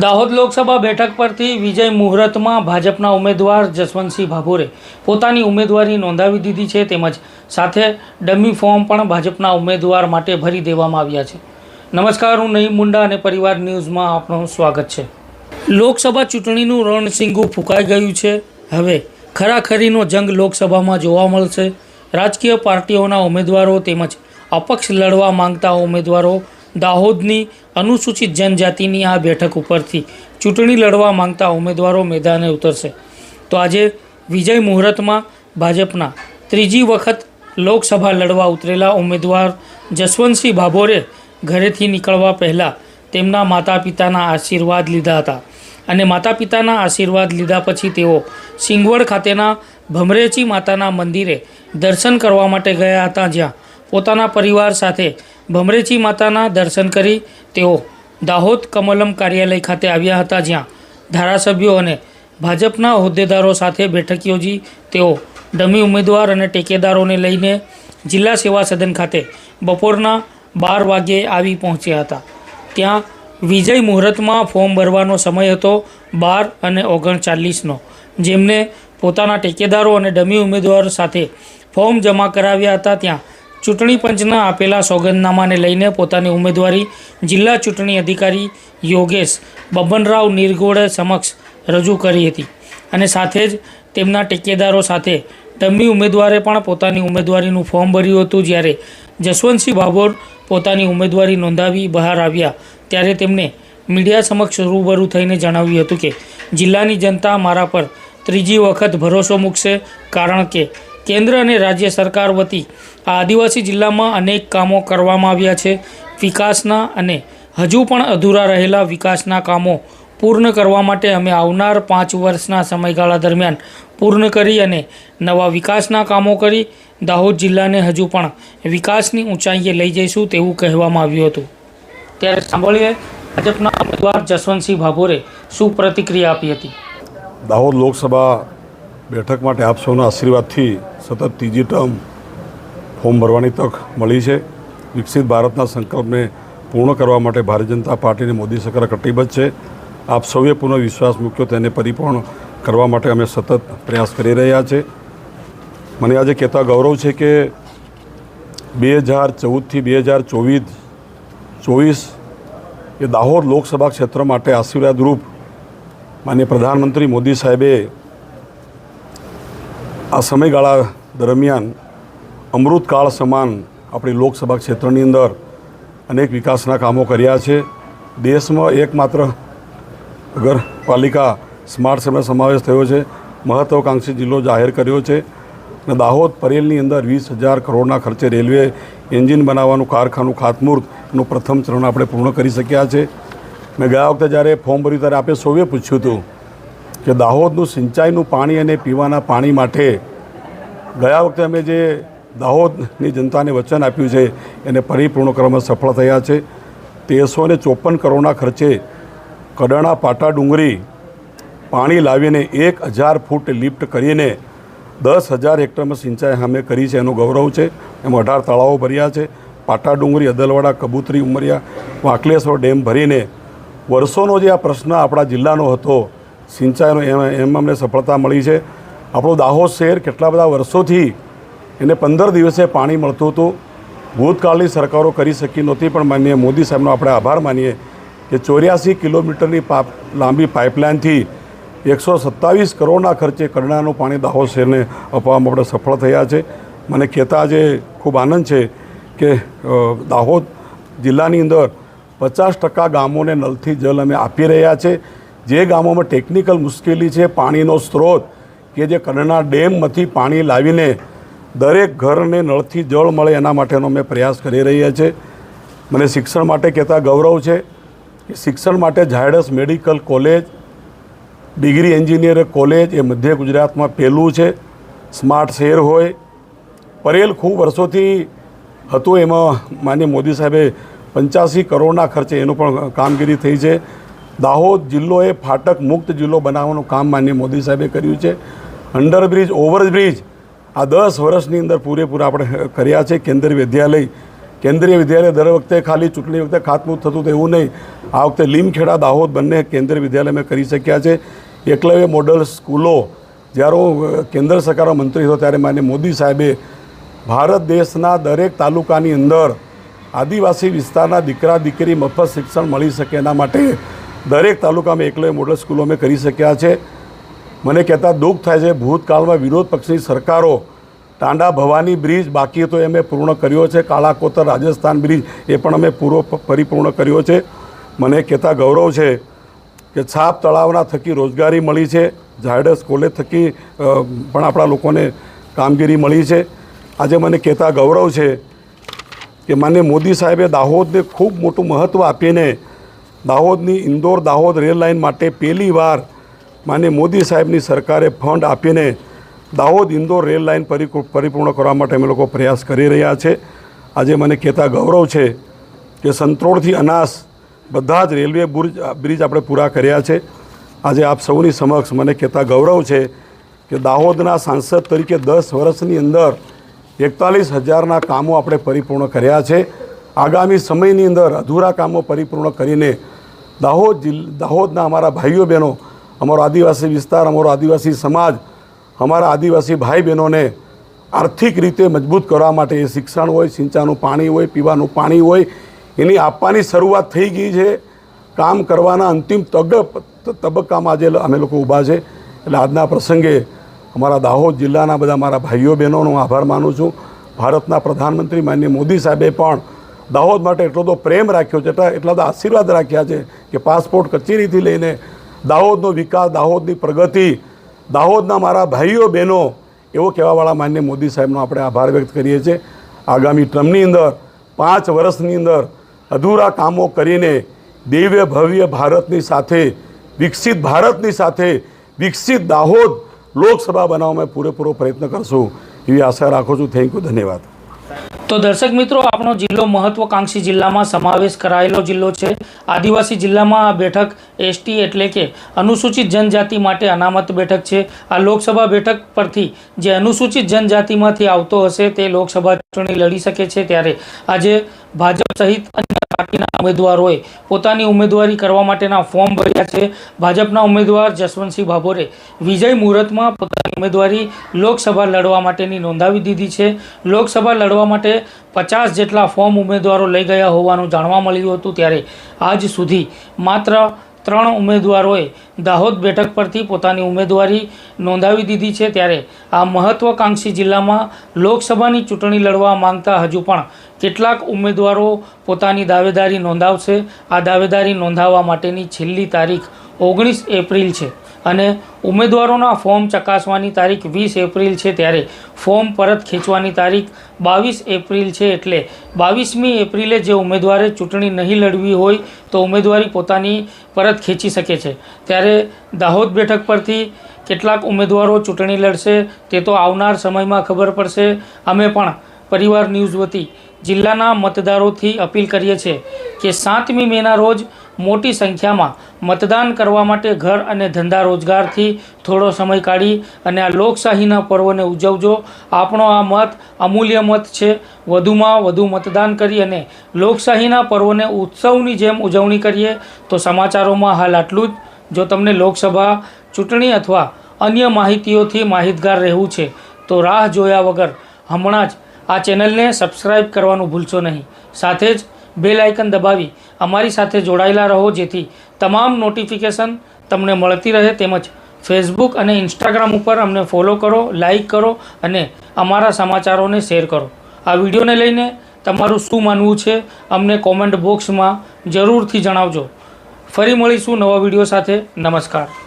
દાહોદ લોકસભા બેઠક પરથી વિજય મુહૂર્તમાં ભાજપના ઉમેદવાર જસવંતસિંહ ભાભોરે પોતાની ઉમેદવારી નોંધાવી દીધી છે તેમજ સાથે ડમી ફોર્મ પણ ભાજપના ઉમેદવાર માટે ભરી દેવામાં આવ્યા છે. નમસ્કાર, હું નહીં મુંડા અને પરિવાર ન્યૂઝમાં આપનું સ્વાગત છે. લોકસભા ચૂંટણીનું રણસિંગુ ફૂંકાઈ ગયું છે. હવે ખરાખરીનો જંગ લોકસભામાં જોવા મળશે. રાજકીય પાર્ટીઓના ઉમેદવારો તેમજ અપક્ષ લડવા માંગતા ઉમેદવારો દાહોદની અનુસૂચિત જનજાતિની આ બેઠક ઉપરથી ચૂંટણી લડવા માંગતા ઉમેદવારો મેદાને ઉતરશે. તો આજે વિજય મુહૂર્તમાં ભાજપના ત્રીજી વખત લોકસભા લડવા ઉતરેલા ઉમેદવાર જસવંતસિંહ ભાભોરે ઘરેથી નીકળવા પહેલાં તેમના માતા પિતાના આશીર્વાદ લીધા હતા અને માતા પિતાના આશીર્વાદ લીધા પછી તેઓ સિંગવડ ખાતેના ભમરેચી માતાના મંદિરે દર્શન કરવા માટે ગયા હતા જ્યાં પોતાના પરિવાર સાથે ભમરેચી માતાના દર્શન કરી તેઓ દાહોદ કમલમ કાર્યાલય ખાતે આવ્યા હતા, જ્યાં ધારાસભ્યો અને ભાજપના હોદ્દેદારો સાથે બેઠક યોજી તેઓ ડમી ઉમેદવાર અને ટેકેદારોને લઈને જિલ્લા સેવા સદન ખાતે બપોરના બાર વાગ્યે આવી પહોંચ્યા હતા. ત્યાં વિજય મુહૂર્તમાં ફોર્મ ભરવાનો સમય હતો બાર અને ઓગણચાલીસનો, જેમને પોતાના ટેકેદારો અને ડમી ઉમેદવાર સાથે ફોર્મ જમા કરાવ્યા હતા. ત્યાં ચૂંટણી પંચના આપેલા સોગંદનામાને લઈને પોતાની ઉમેદવારી જિલ્લા ચૂંટણી અધિકારી યોગેશ બબનરાવ નિરગોડે સમક્ષ રજૂ કરી હતી અને સાથે જ તેમના ટેકેદારો સાથે ડમી ઉમેદવારે પણ પોતાની ઉમેદવારીનું ફોર્મ ભર્યું હતું. જ્યારે જસવંતસિંહ ભાભોર પોતાની ઉમેદવારી નોંધાવી બહાર આવ્યા ત્યારે તેમણે મીડિયા સમક્ષ રૂબરૂ થઈને જણાવ્યું હતું કે, જિલ્લાની જનતા મારા પર ત્રીજી વખત ભરોસો મૂકશે કારણ કે કેન્દ્ર અને રાજ્ય સરકાર વતી આ આદિવાસી જિલ્લામાં અનેક કામો કરવામાં આવ્યા છે. વિકાસના અને હજુ પણ અધૂરા રહેલા વિકાસના કામો પૂર્ણ કરવા માટે અમે આવનાર પાંચ વર્ષના સમયગાળા દરમિયાન પૂર્ણ કરી અને નવા વિકાસના કામો કરી દાહોદ જિલ્લાને હજુ પણ વિકાસની ઊંચાઈએ લઈ જઈશું તેવું કહેવામાં આવ્યું હતું. ત્યારે સાંભળીએ ભાજપના ઉમેદવાર જસવંતસિંહ ભાભોરે શું પ્રતિક્રિયા આપી હતી. દાહોદ લોકસભા બેઠક માટે આપ સૌના આશીર્વાદથી સતત ત્રીજી ટર્મ ફોર્મ ભરવાની તક મળી છે. વિકસિત ભારતના સંકલ્પને પૂર્ણ કરવા માટે ભારતીય જનતા પાર્ટીની મોદી સરકાર કટિબદ્ધ છે. આપ સૌએ પુનઃ વિશ્વાસ મૂક્યો તેને પરિપૂર્ણ કરવા માટે અમે સતત પ્રયાસ કરી રહ્યા છે. મને આજે કહેતા ગૌરવ છે કે બે હજાર ચૌદથી બે હજાર ચોવીસ ચોવીસ એ દાહોદ લોકસભા ક્ષેત્ર માટે આશીર્વાદરૂપ માન્ય પ્રધાનમંત્રી મોદી સાહેબે આ સમયગાળા દરમિયાન અમૃતકાળ સમાન આપણી લોકસભા ક્ષેત્રની અંદર અનેક વિકાસના કામો કર્યા છે. દેશમાં એકમાત્ર નગરપાલિકા સ્માર્ટ સિટીનો સમાવેશ થયો છે. મહત્વાકાંક્ષી જિલ્લો જાહેર કર્યો છે. અને દાહોદ પરેલની અંદર વીસ હજાર કરોડના ખર્ચે રેલવે એન્જિન બનાવવાનું કારખાનું ખાતમુહૂર્તનું પ્રથમ ચરણ આપણે પૂર્ણ કરી શક્યા છે. મેં ગયા વખતે જ્યારે ફોર્મ ભર્યું ત્યારે આપણે સૌએ પૂછ્યું હતું કે દાહોદનું સિંચાઈનું પાણી અને પીવાના પાણી માટે ગયા વખતે અમે જે દાહોદની જનતાને વચન આપ્યું છે, એને પરિપૂર્ણ કરવામાં સફળ થયા છે. તેરસો ને ચોપન કરોડના ખર્ચે કડાણા, પાટા, ડુંગરી પાણી લાવીને એક હજાર ફૂટ લિફ્ટ કરીને દસ હજાર હેક્ટરમાં સિંચાઈ અમે કરી છે, એનું ગૌરવ છે. એમાં અઢાર તળાવો ભર્યા છે. પાટા, ડુંગરી, અદલવાડા, કબૂતરી ઉમરિયા, વાંકલેશ્વર ડેમ ભરીને વર્ષોનો જે આ પ્રશ્ન આપણા જિલ્લાનો હતો સિંચાઈનો એમ અમને સફળતા મળી છે. આપણો દાહોદ શહેર કેટલા બધા વર્ષોથી એને પંદર દિવસે પાણી મળતું હતું. ભૂતકાળની સરકારો કરી શકી નહોતી, પણ માનીએ મોદી સાહેબનો આપણે આભાર માનીએ કે ચોર્યાસી કિલોમીટરની લાંબી પાઇપલાઇનથી એકસો સત્તાવીસ કરોડના ખર્ચે કરણાનું પાણી દાહોદ શહેરને અપાવવામાં આપણે સફળ થયા છે. મને કહેતા આજે ખૂબ આનંદ છે કે દાહોદ જિલ્લાની અંદર પચાસ ટકા ગામોને નલથી જલ અમે આપી રહ્યા છે. જે ગામોમાં ટેકનિકલ મુશ્કેલી છે, પાણીનો સ્ત્રોત કે જે કરણા ડેમમાંથી પાણી લાવીને દરેક ઘરને નળથી જળ મળે એના માટેનો અમે પ્રયાસ કરી રહ્યા છે. મને શિક્ષણ માટે કહેતા ગૌરવ છે કે શિક્ષણ માટે Zydus medical college, degree engineer college એ મધ્ય ગુજરાતમાં પહેલું છે. સ્માર્ટ શહેર હોય. પરેલ ખૂબ વર્ષોથી હતું, એમાં માન્ય મોદી સાહેબે પંચ્યાસી કરોડના ખર્ચે એનું પણ કામગીરી થઈ છે. દાહોદ જિલ્લો એ ફાટક મુક્ત જિલ્લો બનાવવાનું કામ માન્ય મોદી સાહેબે કર્યું છે. અંડરબ્રિજ, ઓવરબ્રિજ આ દસ વર્ષની અંદર પૂરેપૂરા આપણે કર્યા છે. કેન્દ્રીય વિદ્યાલય કેન્દ્રીય વિદ્યાલય દર વખતે ખાલી ચૂંટણી વખતે ખાતમુહૂર્ત થતું એવું નહીં. આ વખતે લીમખેડા, દાહોદ બંને કેન્દ્રીય વિદ્યાલય મેં કરી શક્યા છે. એકલવ્ય મોડલ સ્કૂલો જ્યારે હું કેન્દ્ર સરકારનો મંત્રી હતો ત્યારે માન્ય મોદી સાહેબે ભારત દેશના દરેક તાલુકાની અંદર આદિવાસી વિસ્તારના દીકરા દીકરી મફત શિક્ષણ મળી શકે એના માટે દરેક તાલુકામાં એકલવ્ય મોડલ સ્કૂલો અમે કરી શક્યા છે. મને કહેતા દુઃખ થાય છે, ભૂતકાળમાં વિરોધ પક્ષની સરકારો ટાંડા ભવાની બ્રિજ, બાકી તો અમે પૂર્ણ કર્યો છે. કાળાકોતર રાજસ્થાન બ્રિજ એ પણ અમે પૂરો પરિપૂર્ણ કર્યો છે. મને કહેતા ગૌરવ છે કે છાપ તળાવના થકી રોજગારી મળી છે. ઝાયડસ કોલેજ થકી પણ આપણા લોકોને કામગીરી મળી છે. આજે મને કહેતા ગૌરવ છે કે માન્ય મોદી સાહેબે દાહોદને ખૂબ મોટું મહત્ત્વ આપીને દાહોદની ઇન્દોર દાહોદ રેલ લાઇન માટે પહેલી વાર માન્ય મોદી સાહેબની સરકારે ફંડ આપીને દાહોદ ઇન્દોર રેલ લાઇન પરિપૂ- પરિપૂર્ણ કરવા માટે અમે લોકો પ્રયાસ કરી રહ્યા છે. આજે મને કહેતા ગૌરવ છે કે સંત્રોડથી અનાસ બધા જ રેલવે બુર્જ બ્રિજ આપણે પૂરા કર્યા છે. આજે આપ સૌની સમક્ષ મને કહેતા ગૌરવ છે કે દાહોદના સાંસદ તરીકે દસ વર્ષની અંદર એકતાલીસ હજારના કામો આપણે પરિપૂર્ણ કર્યા છે. આગામી સમયની અંદર અધૂરા કામો પરિપૂર્ણ કરીને દાહોદ જિલ્, દાહોદના અમારા ભાઈઓ બહેનો, અમારો આદિવાસી વિસ્તાર, અમારો આદિવાસી સમાજ, અમારા આદિવાસી ભાઈ બહેનોને આર્થિક રીતે મજબૂત કરવા માટે એ શિક્ષણ હોય સિંચાનું પાણી હોય, પીવાનું પાણી હોય, એની આપવાની શરૂઆત થઈ ગઈ છે. કામ કરવાના અંતિમ તગ, તબક્કામાં આજે અમે લોકો ઊભા છે. એટલે આજના પ્રસંગે અમારા દાહોદ જિલ્લાના બધા મારા ભાઈઓ બહેનોનો આભાર માનું છું. ભારતના પ્રધાનમંત્રી માન્ય મોદી સાહેબે પણ દાહોદ માટે એટલો તો પ્રેમ રાખ્યો છે, એટલા તો આશીર્વાદ રાખ્યા છે કે પાસપોર્ટ કચેરીથી લઈને દાહોદનો વિકાસ, દાહોદની પ્રગતિ, દાહોદના મારા ભાઈઓ, બહેનો, એવો કહેવાવાળા માન્ય મોદી સાહેબનો આપણે આભાર વ્યક્ત કરીએ છીએ. આગામી ટર્મની અંદર, પાંચ વર્ષની અંદર અધૂરા કામો કરીને દિવ્ય, ભવ્ય ભારતની સાથે, વિકસિત ભારતની સાથે, વિકસિત દાહોદ લોકસભા બનાવવામાં પૂરેપૂરો પ્રયત્ન કરશું. એવી આશા રાખું છું. થેન્ક યુ ધન્યવાદ. તો દર્શક મિત્રો, આપણો જિલ્લો મહત્વકાંક્ષી જિલ્લામાં સમાવેશ કરાયેલો જિલ્લો છે. આદિવાસી જિલ્લામાં આ બેઠક એસટી એટલે કે અનુસૂચિત જનજાતિ માટે અનામત બેઠક છે. આ લોકસભા બેઠક પરથી જે અનુસૂચિત જનજાતિમાંથી આવતો હશે, તે લોકસભા ચૂંટણી લડી શકે છે. ત્યારે આજે ભાજપ સહિત અન્ય પાર્ટીના ઉમેદવારોએ પોતાની ઉમેદવારી કરવા માટેના ફોર્મ ભર્યા છે. ભાજપના ઉમેદવાર જસવંતસિંહ ભાભોરે વિજય મુહૂર્તમાં પોતાની ઉમેદવારી લોકસભા લડવા માટેની નોંધાવી દીધી છે. લોકસભા લડવા માટે પચાસ જેટલા ફોર્મ ઉમેદવારો લઈ ગયા હોવાનું જાણવા મળ્યું હતું ત્યારે આજ સુધી માત્ર ત્રણ ઉમેદવારોએ દાહોદ બેઠક પરથી પોતાની ઉમેદવારી નોંધાવી દીધી છે ત્યારે આ મહત્ત્વાકાંક્ષી જિલ્લામાં લોકસભાની ચૂંટણી લડવા માંગતા હજુ પણ કેટલાક ઉમેદવારો પોતાની દાવેદારી નોંધાવશે. આ દાવેદારી નોંધાવવા માટેની છેલ્લી તારીખ ઓગણીસ એપ્રિલ છે. અને ઉમેદવારોના ફોર્મ ચકાસવાની તારીખ વીસ એપ્રિલ છે ત્યારે ફોર્મ પરત ખેંચવાની તારીખ બાવીસ એપ્રિલ છે એટલે બાવીસમી એપ્રિલે જે ઉમેદવારે ચૂંટણી નહીં લડવી હોય તો ઉમેદવારી પોતાની પરત ખેંચી શકે છે. ત્યારે દાહોદ બેઠક પરથી કેટલાક ઉમેદવારો ચૂંટણી લડશે તે તો આવનાર સમયમાં ખબર પડશે. અમે પણ પરિવાર ન્યૂઝ વતી જિલ્લાના મતદારોથી અપીલ કરીએ છીએ કે સાતમી મેના રોજ મોટી સંખ્યામાં મતદાન કરવા માટે ઘર અને ધંધા રોજગારથી થોડો સમય કાઢી અને આ લોકશાહીના પર્વને ઉજવજો. આપણો આ મત અમૂલ્ય મત છે. વધુમાં વધુ મતદાન કરી અને લોકશાહીના પર્વને ઉત્સવની જેમ ઉજવણી કરીએ તો સમાચારોમાં હાલ આટલું જ. જો તમને લોકસભા, ચૂંટણી અથવા અન્ય માહિતીઓથી માહિતગાર રહેવું છે તો રાહ જોયા વગર હમણાં જ આ ચેનલને સબસ્ક્રાઈબ કરવાનું ભૂલશો નહીં. સાથે જ બેલ આઇકન દબાવી અમારી સાથે જોડાયેલા રહો જેથી તમામ નોટિફિકેશન તમને મળતી રહે તેમજ ફેસબુક અને ઇન્સ્ટાગ્રામ ઉપર અમને ફોલો કરો લાઈક કરો અને અમારા સમાચારોને શેર કરો. આ વિડીયોને લઈને તમારું શું માનવું છે અમને કોમેન્ટ બોક્સમાં જરૂરથી જણાવજો. ફરી મળીશું નવા વીડિયો સાથે. નમસ્કાર.